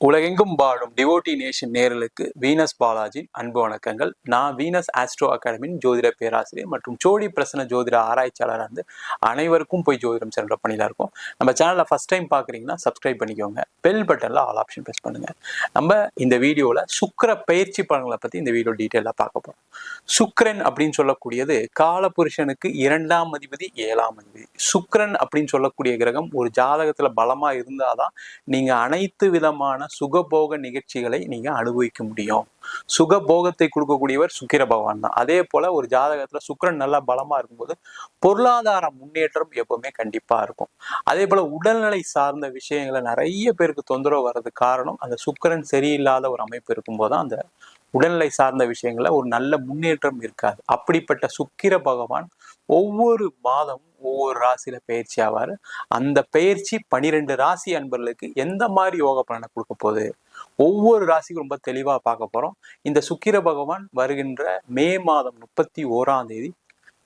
உலகெங்கும் வாழும் devotee nation நேர்களுக்கு வீனஸ் பாலாஜி அன்பு வணக்கங்கள். நான் வீனஸ் ஆஸ்ட்ரோ அகாடமியின் ஜோதிட பேராசிரியர் மற்றும் ஜோடி பிரசன ஜோதிட ஆராய்ச்சியாளராக இருந்து அனைவருக்கும் போய் ஜோதிடம் சென்ற பணியில் இருக்கும். நம்ம சேனலை ஃபஸ்ட் டைம் பார்க்குறீங்கன்னா சப்ஸ்கிரைப் பண்ணிக்கோங்க. பெல் பட்டனில் ஆல் ஆப்ஷன் ப்ரெஸ் பண்ணுங்க. நம்ம இந்த வீடியோவில் சுக்கர பயிற்சி பலன்களை பற்றி இந்த வீடியோ டீட்டெயிலாக பார்க்க போகிறோம் சுக்கரன் அப்படின்னு சொல்லக்கூடியது காலபுருஷனுக்கு இரண்டாம் அதிபதி ஏழாம் அதிபதி. சுக்கரன் அப்படின்னு சொல்லக்கூடிய கிரகம் ஒரு ஜாதகத்தில் பலமாக இருந்தால் தான் நீங்கள் அனைத்து விதமான சுகபோக நிகழ்ச்சிகளை நீங்க அனுபவிக்க முடியும். சுகபோகத்தை கொடுக்கக்கூடியவர் சுக்கிர பகவான் தான். அதே போல ஒரு ஜாதகத்துல சுக்கிரன் நல்லா பலமா இருக்கும்போது பொருளாதார முன்னேற்றம் எப்பவுமே கண்டிப்பா இருக்கும். அதே போல உடல்நிலை சார்ந்த விஷயங்களை நிறைய பேருக்கு தொந்தரவு வர்றதுக்கு காரணம் அந்த சுக்கிரன் சரியில்லாத ஒரு அமைப்பு இருக்கும்போது தான் அந்த உடல்நிலை சார்ந்த விஷயங்கள ஒரு நல்ல முன்னேற்றம் இருக்காது. அப்படிப்பட்ட சுக்கிர பகவான் ஒவ்வொரு மாதமும் ஒவ்வொரு ராசியில பயிற்சி ஆவார். அந்த பயிற்சி பனிரெண்டு ராசி அன்பர்களுக்கு எந்த மாதிரி யோக பலனை கொடுக்க போகுது? ஒவ்வொரு ராசிக்கும் ரொம்ப தெளிவாக பார்க்க போறோம். இந்த சுக்கிர பகவான் வருகின்ற மே மாதம் முப்பத்தி ஓராம் தேதி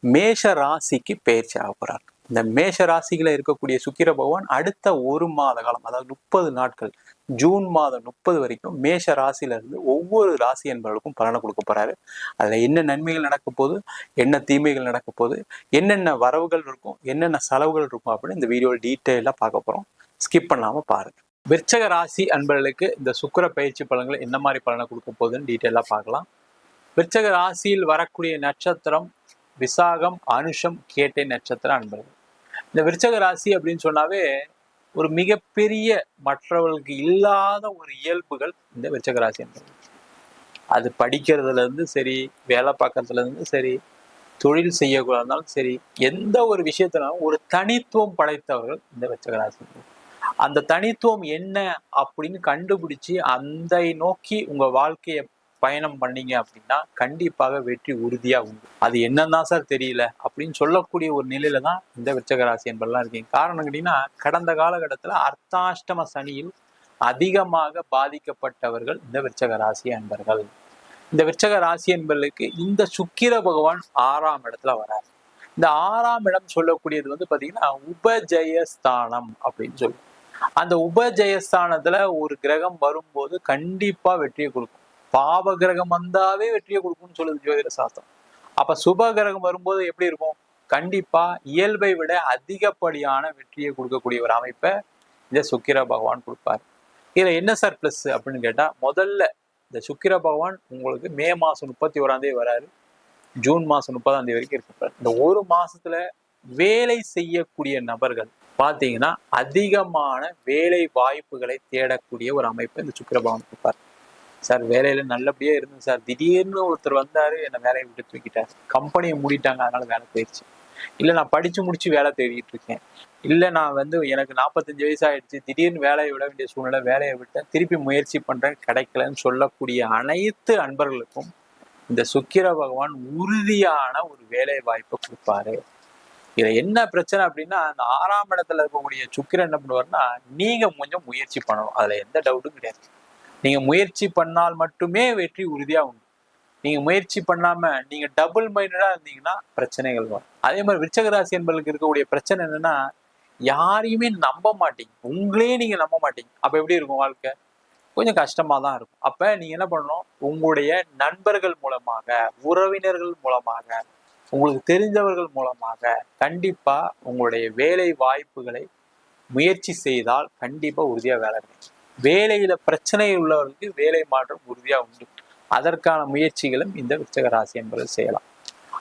மேஷ ராசிக்கு பயிற்சி ஆக போகிறார் இந்த மேஷ ராசியில இருக்கக்கூடிய சுக்கிர பகவான் அடுத்த ஒரு மாத காலம் அதாவது முப்பது நாட்கள் ஜூன் மாதம் முப்பது வரைக்கும் மேஷ ராசியில இருந்து ஒவ்வொரு ராசி என்பவர்களுக்கும் பலனை கொடுக்க போறாரு. அதுல என்ன நன்மைகள் நடக்க போகுது என்ன தீமைகள் நடக்க போகுது என்னென்ன வரவுகள் இருக்கும் என்னென்ன செலவுகள் இருக்கும் அப்படின்னு இந்த வீடியோ டீட்டெயிலாக பார்க்க போறோம். ஸ்கிப் பண்ணாம பாருங்க. விற்சக ராசி அன்பர்களுக்கு இந்த சுக்கிர பயிற்சி பலன்கள் என்ன மாதிரி பலனை கொடுக்க போகுதுன்னு டீட்டெயிலாக பார்க்கலாம். விற்சக ராசியில் வரக்கூடிய நட்சத்திரம் விசாகம் அனுஷம் கேட்டை நட்சத்திரம் அன்பர்கள். இந்த விருச்சக ராசி அப்படின்னு சொன்னாவே ஒரு மிகப்பெரிய மற்றவர்களுக்கு இல்லாத ஒரு இயல்புகள் இந்த விருச்சக ராசி அது படிக்கிறதுல இருந்து சரி வேலை பார்க்கறதுல இருந்து சரி தொழில் செய்யக்கூடாது இருந்தாலும் சரி எந்த ஒரு விஷயத்தினாலும் ஒரு தனித்துவம் படைத்தவர்கள் இந்த விருச்சக ராசி அந்த தனித்துவம் என்ன அப்படின்னு கண்டுபிடிச்சு அந்த நோக்கி உங்க வாழ்க்கையை பயணம் பண்ணீங்க அப்படின்னா கண்டிப்பாக வெற்றி உறுதியா உண்டு. அது என்னன்னா சார் தெரியல. அப்படின்னு சொல்லக்கூடிய ஒரு நிலையில தான் இந்த விருச்சக ராசி என்பதெல்லாம் இருக்கீங்க. காரணம் கேட்டீங்கன்னா கடந்த காலகட்டத்துல அர்த்தாஷ்டம சனியில் அதிகமாக பாதிக்கப்பட்டவர்கள் இந்த விருச்சக ராசி அன்பர்கள். இந்த விருச்சக ராசி என்பர்களுக்கு இந்த சுக்கிர பகவான் ஆறாம் இடத்துல வரார். இந்த ஆறாம் இடம் சொல்லக்கூடியது வந்து பாத்தீங்கன்னா உபஜயஸ்தானம் அப்படின்னு சொல்லுவோம் அந்த உபஜயஸ்தானத்துல ஒரு கிரகம் வரும்போது கண்டிப்பா வெற்றியை கொடுக்கும். பாவ கிரகம் வந்தாவே வெற்றியை கொடுக்கும்னு சொல்லுது ஜோதிட சாஸ்திரம். அப்ப சுப கிரகம் வரும்போது எப்படி இருக்கும்? கண்டிப்பா இயல்பை விட அதிகப்படியான வெற்றியை கொடுக்கக்கூடிய ஒரு அமைப்பை இந்த சுக்கிர பகவான் கொடுப்பார். இதுல என்ன சார் பிளஸ் அப்படின்னு கேட்டா முதல்ல இந்த சுக்கிர பகவான் உங்களுக்கு மே மாசம் முப்பத்தி ஓராம் தேதி வராரு. ஜூன் மாசம் முப்பதாம் தேதி வரைக்கும் இருப்பார் இந்த ஒரு மாசத்துல வேலை செய்யக்கூடிய நபர்கள் பார்த்தீங்கன்னா அதிகமான வேலை வாய்ப்புகளை தேடக்கூடிய ஒரு அமைப்பை இந்த சுக்கிர பகவான் கொடுப்பார். சார் வேலையில நல்லபடியா இருந்தேன் சார். திடீர்னு ஒருத்தர் வந்தாரு என்னை வேலையை விட்டு தூக்கிட்டார். கம்பெனியை மூடிட்டாங்க அதனால வேலை போயிடுச்சு இல்ல நான் படிச்சு முடிச்சு வேலை தேடிட்டு இருக்கேன். இல்ல நான் வந்து எனக்கு நாற்பத்தஞ்சு வயசு ஆயிடுச்சு. திடீர்னு வேலையை விட வேண்டிய சூழ்நிலை வேலையை விட்டேன். திருப்பி முயற்சி பண்றேன் கிடைக்கலன்னு சொல்லக்கூடிய அனைத்து அன்பர்களுக்கும் இந்த சுக்கிர பகவான் உறுதியான ஒரு வேலை வாய்ப்பை கொடுப்பாரு. இதுல என்ன பிரச்சனை அப்படின்னா அந்த ஆறாம் இடத்துல இருக்கக்கூடிய சுக்கிரன் என்ன பண்ணுவாருன்னா நீங்க கொஞ்சம் முயற்சி பண்ணணும். அதுல எந்த டவுட்டும் கிடையாது. நீங்கள் முயற்சி பண்ணால் மட்டுமே வெற்றி உறுதியாக உண்டு. நீங்க முயற்சி பண்ணாம நீங்க டபுள் மைண்டடா இருந்தீங்கன்னா பிரச்சனைகள் வரும். அதே மாதிரி விருச்சகராசி என்பதுக்கு இருக்கக்கூடிய பிரச்சனை என்னென்னா யாரையுமே நம்ப மாட்டீங்க. உங்களே நீங்கள் நம்ப மாட்டீங்க. அப்போ எப்படி இருக்கும் வாழ்க்கை? கொஞ்சம் கஷ்டமா தான் இருக்கும். அப்போ நீங்க என்ன பண்ணணும்? உங்களுடைய நண்பர்கள் மூலமாக உறவினர்கள் மூலமாக உங்களுக்கு தெரிஞ்சவர்கள் மூலமாக கண்டிப்பாக உங்களுடைய வேலை வாய்ப்புகளை முயற்சி செய்தால் கண்டிப்பாக உறுதியாக வேலை கிடைக்கும். வேலையில பிரச்சனை உள்ளவர்களுக்கு வேலை மாற்றம் உறுதியாக உண்டு. அதற்கான முயற்சிகளும் இந்த விருச்சக ராசி என்பது செய்யலாம்.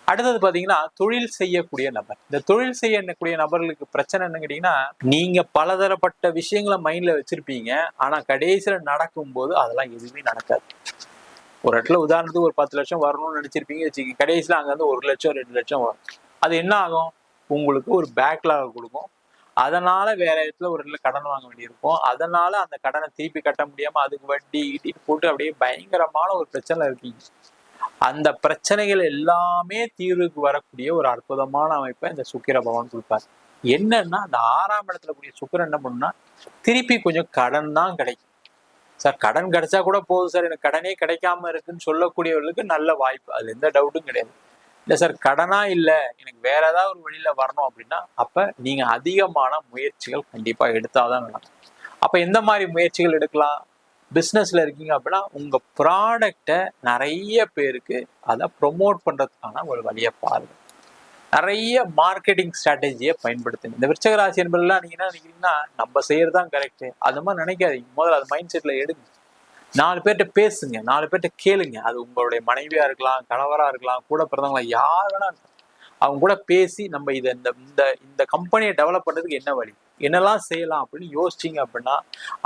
அடுத்தது பாத்தீங்கன்னா தொழில் செய்யக்கூடிய நபர். இந்த தொழில் செய்யக்கூடிய நபர்களுக்கு பிரச்சனை என்ன கேட்டீங்கன்னா நீங்க பலதரப்பட்ட விஷயங்களை மைண்ட்ல வச்சிருப்பீங்க. ஆனா கடைசியில நடக்கும்போது அதெல்லாம் எதுவுமே நடக்காது. ஒரு இடத்துல உதாரணத்துக்கு ஒரு பத்து லட்சம் வரணும்னு நினைச்சிருப்பீங்க வச்சுக்கோங்க. கடைசியில அங்க வந்து ஒரு லட்சம் ரெண்டு லட்சம் வரும். அது என்ன ஆகும்? உங்களுக்கு ஒரு பேக்லாக கொடுக்கும். அதனால வேற இடத்துல ஒரு இடத்துல கடன் வாங்க வேண்டியிருக்கும். அதனால அந்த கடனை திருப்பி கட்ட முடியாம அதுக்கு வட்டி இட்டிட்டு போட்டு அப்படியே பயங்கரமான ஒரு பிரச்சனை இருக்கீங்க. அந்த பிரச்சனைகள் எல்லாமே தீர்வுக்கு வரக்கூடிய ஒரு அற்புதமான அமைப்பை இந்த சுக்கிர பகவான் கொடுப்பார். என்னன்னா அந்த ஆறாம் இடத்துல கூடிய சுக்கிரன் என்ன பண்ணுன்னா திருப்பி கொஞ்சம் கடன் தான் கிடைக்கும். சார் கடன் கிடைச்சா கூட போதும் சார். எனக்கு கடனே கிடைக்காம இருக்குன்னு சொல்லக்கூடியவர்களுக்கு நல்ல வாய்ப்பு. அதுல எந்த டவுட்டும் கிடையாது. இல்லை சார் கடனா இல்லை எனக்கு வேற ஏதாவது ஒரு வழியில வரணும் அப்படின்னா அப்போ நீங்க அதிகமான முயற்சிகள் கண்டிப்பாக எடுத்தால் தான் நடக்கும் அப்போ எந்த மாதிரி முயற்சிகள் எடுக்கலாம்? பிஸ்னஸில் இருக்கீங்க அப்படின்னா உங்க ப்ராடக்டை நிறைய பேருக்கு அதை ப்ரொமோட் பண்றதுக்கான ஒரு வழியை பாருங்கள் நிறைய மார்க்கெட்டிங் ஸ்ட்ராட்டஜியை பயன்படுத்துங்க. இந்த விருச்சகராசி என்பதெல்லாம் நீங்க என்ன நினைக்கிறீங்கன்னா நம்ம செய்கிறது தான் கரெக்டு அது மாதிரி நினைக்காதீங்க. முதல்ல அது மைண்ட் செட்டில் எடுங்க. நாலு பேர்கிட்ட பேசுங்க நாலு பேர்கிட்ட கேளுங்க. அது உங்களுடைய மனைவியா இருக்கலாம் கணவரா இருக்கலாம் கூட பிறந்தவங்களா யார் வேணா அவங்க கூட பேசி நம்ம இதை இந்த இந்த இந்த கம்பெனியை டெவலப் பண்ணுறதுக்கு என்ன வழி? என்னெல்லாம் செய்யலாம் அப்படின்னு யோசிச்சீங்க அப்படின்னா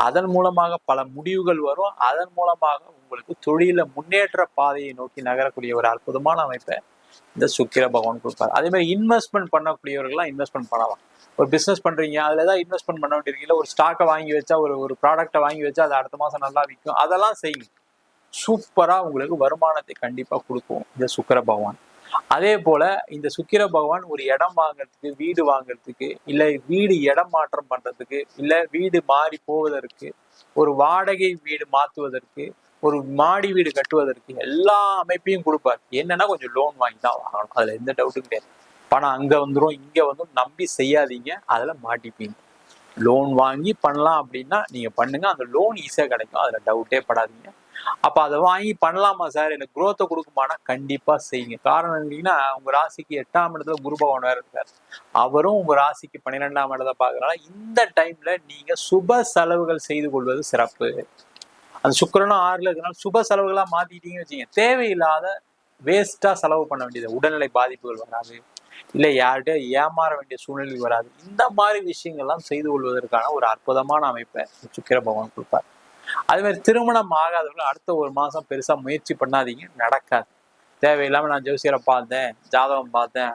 அதன் மூலமாக பல முடிவுகள் வரும். அதன் மூலமாக உங்களுக்கு தொழில முன்னேற்ற பாதையை நோக்கி நகரக்கூடிய ஒரு அற்புதமான அமைப்பை இந்த சுக்கிர பகவான் கொடுப்பாரு. அதே மாதிரி இன்வெஸ்ட்மெண்ட் பண்ணக்கூடியவர்கள்லாம் இன்வெஸ்ட்மெண்ட் பண்ணலாம். ஒரு பிஸ்னஸ் பண்றீங்க அதுல ஏதாவது இன்வெஸ்ட்மெண்ட் பண்ண வேண்டியிருக்கீங்க ஒரு ஸ்டாக்கை வாங்கி வச்சா ஒரு ஒரு ப்ராடக்ட்டை வாங்கி வச்சா அது அடுத்த மாதம் நல்லா விற்கும். அதெல்லாம் செய்யுங்க. சூப்பராக உங்களுக்கு வருமானத்தை கண்டிப்பாக கொடுக்கும் இந்த சுக்கிர பகவான். அதே போல இந்த சுக்கிர பகவான் ஒரு இடம் வாங்குறதுக்கு வீடு வாங்குறதுக்கு இல்லை வீடு இடம் மாற்றம் பண்றதுக்கு இல்லை வீடு மாறி போவதற்கு ஒரு வாடகை வீடு மாற்றுவதற்கு ஒரு மாடி வீடு கட்டுவதற்கு எல்லா அமைப்பையும் கொடுப்பார். என்னன்னா கொஞ்சம் லோன் வாங்கி தான் வாங்கணும். அதுல எந்த டவுட்டும் கிடையாது. பணம் அங்க வந்துடும் இங்க வந்து நம்பி செய்யாதீங்க. அதுல மாட்டிப்பீங்க. லோன் வாங்கி பண்ணலாம் அப்படின்னா நீங்க பண்ணுங்க. அந்த லோன் ஈஸியா கிடைக்கும். அதுல டவுட்டே படாதீங்க. அப்ப அதை வாங்கி பண்ணலாமா சார் எனக்கு குரோத்தை கொடுக்குமானா கண்டிப்பா செய்யுங்க. காரணம் என்னன்னா உங்க ராசிக்கு எட்டாம் இடத்துல குரு பகவான் வேற இருக்கார். அவரும் உங்க ராசிக்கு பன்னிரெண்டாம் இடத்தை பாக்குறதுனால இந்த டைம்ல நீங்க சுப செலவுகள் செய்து கொள்வது சிறப்பு. அந்த சுக்கிரனும் ஆறுல இருக்கனால சுப செலவுகளா மாத்திட்டீங்கன்னு வச்சுங்க தேவையில்லாத வேஸ்டா செலவு பண்ண வேண்டியது. உடல்நிலை பாதிப்புகள் வராது. இல்ல யார்கிட்ட ஏமாற வேண்டிய சூழ்நிலை வராது. இந்த மாதிரி விஷயங்கள்லாம் செய்து கொள்வதற்கான ஒரு அற்புதமான அமைப்பை சுக்கிர பகவான் கொடுப்பார். அது மாதிரி திருமணம் ஆகாதவர்கள் அடுத்த ஒரு மாசம் பெருசா முயற்சி பண்ணாதீங்க. நடக்காது. தேவையில்லாம நான் ஜோசியரை பார்த்தேன் ஜாதகம் பார்த்தேன்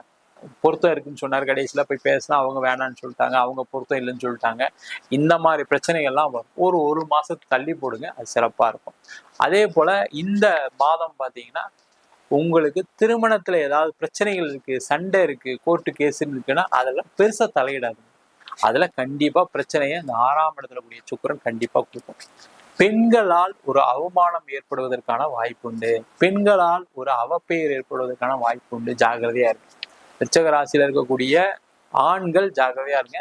பொருத்தம் இருக்குன்னு சொன்னார். கடைசியில போய் பேசினா அவங்க வேணாம்னு சொல்லிட்டாங்க அவங்க பொருத்தம் இல்லைன்னு சொல்லிட்டாங்க. இந்த மாதிரி பிரச்சனைகள்லாம் வரும். ஒரு ஒரு மாசத்துக்கு தள்ளி போடுங்க அது சிறப்பா இருக்கும். அதே போல இந்த மாதம் பார்த்தீங்கன்னா உங்களுக்கு திருமணத்துல ஏதாவது பிரச்சனைகள் இருக்கு சண்டை இருக்கு கோர்ட்டு கேஸ் இருக்குன்னா அதெல்லாம் பெருசா தலையிடாது அதுல கண்டிப்பா பிரச்சனையை இந்த ஆறாம் இடத்துல கூடிய சுக்கிரன் கண்டிப்பா கொடுக்கும். பெண்களால் ஒரு அவமானம் ஏற்படுவதற்கான வாய்ப்பு உண்டு. பெண்களால் ஒரு அவப்பெயர் ஏற்படுவதற்கான வாய்ப்பு உண்டு. ஜாகிரதையா இருக்கு விருச்சக ராசியில இருக்கக்கூடிய ஆண்கள் ஜாகவையா இருங்க.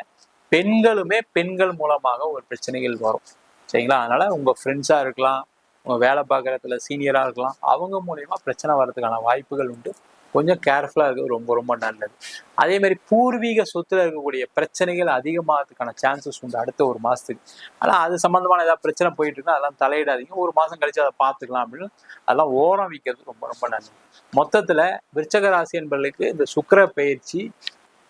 பெண்களுமே பெண்கள் மூலமாக ஒரு பிரச்சனைகள் வரும். சரிங்களா? அதனால உங்க ஃப்ரெண்ட்ஸா இருக்கலாம் உங்க வேலை பார்க்குற இடத்துல சீனியரா இருக்கலாம் அவங்க மூலியமா பிரச்சனை வர்றதுக்கான வாய்ப்புகள் உண்டு. கொஞ்சம் கேர்ஃபுல்லாக இருக்கிறது ரொம்ப ரொம்ப நல்லது. அதே மாதிரி பூர்வீக சொத்துல இருக்கக்கூடிய பிரச்சனைகள் அதிகமாகிறதுக்கான சான்சஸ் உண்டு அடுத்த ஒரு மாதத்துக்கு ஆனால் அது சம்மந்தமான ஏதாவது பிரச்சனை போயிட்டு இருந்தால் அதெல்லாம் தலையிடாதீங்க. ஒரு மாதம் கழிச்சு அதை பார்த்துக்கலாம் அப்படின்னு அதெல்லாம் ஓரம் வைக்கிறது ரொம்ப ரொம்ப நல்லது. மொத்தத்தில் விருச்சக ராசி என்பவர்களுக்கு இந்த சுக்கிர பயிற்சி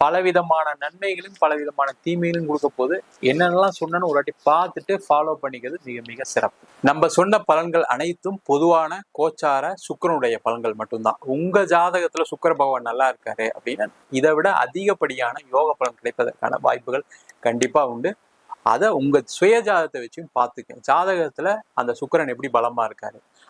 பலவிதமான நன்மைகளும் பலவிதமான தீமைகளும் கொடுக்க போது என்னென்னலாம் சொன்னேன்னு ஒரு வாட்டி பார்த்துட்டு ஃபாலோ பண்ணிக்கிறது மிக மிக சிறப்பு. நம்ம சொன்ன பலன்கள் அனைத்தும் பொதுவான கோச்சார சுக்கிரனுடைய பலன்கள் மட்டும்தான். உங்க ஜாதகத்துல சுக்கிர பகவான் நல்லா இருக்காரு அப்படின்னா இதை விட அதிகப்படியான யோக பலன் கிடைப்பதற்கான வாய்ப்புகள் கண்டிப்பா உண்டு. அதை உங்க சுய ஜாதகத்தை வச்சும் பார்த்துக்க. ஜாதகத்துல அந்த சுக்கிரன் எப்படி பலமா இருக்காரு?